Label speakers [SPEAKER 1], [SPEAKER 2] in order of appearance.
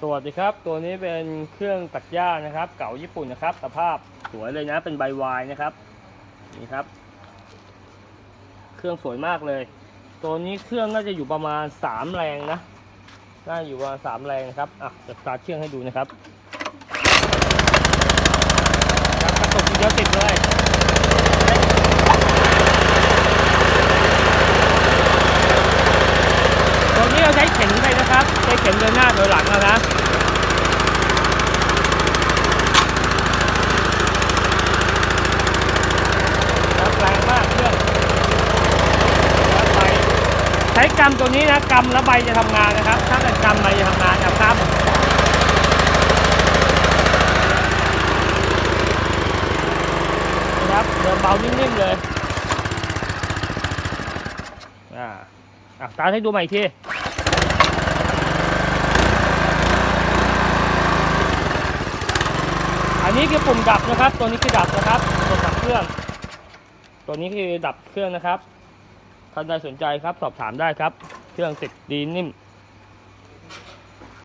[SPEAKER 1] สวัสดีครับ ตัวนี้เป็นเครื่องตัดหญ้านะครับ เก่าญี่ปุ่นนะครับ สภาพสวยเลยนะ เป็นใบวายนะครับ นี่ครับ เครื่องสวยมากเลย ตัวนี้เครื่องน่าจะอยู่ประมาณ3แรงนะ น่าอยู่ประมาณ3แรงนะครับ อะจะสตาร์ทเครื่องให้ดูนะครับกระตุกทีเดียวติดเลย ตัวนี้เราใช้เข็นไปนะครับ ใช้เข็นเดินหน้าโดยหลังแล้วนะแรงมากเครื่องแล้วใบใช้กำตัวนี้นะกำแล้วใบจะทำงานนะครับ ถ้าเกิดกำใบจะทำงานกับกำนะครับเดินเบานิ่มๆเลยอ่าอะตาให้ดูใหม่อีกที อันนี้คือปุ่มดับนะครับ ตัวนี้คือดับนะครับตัวดับเครื่อง ตัวนี้คือดับเครื่องนะครับท่านใดสนใจครับ สอบถามได้ครับ เครื่องติดดีนิ่ม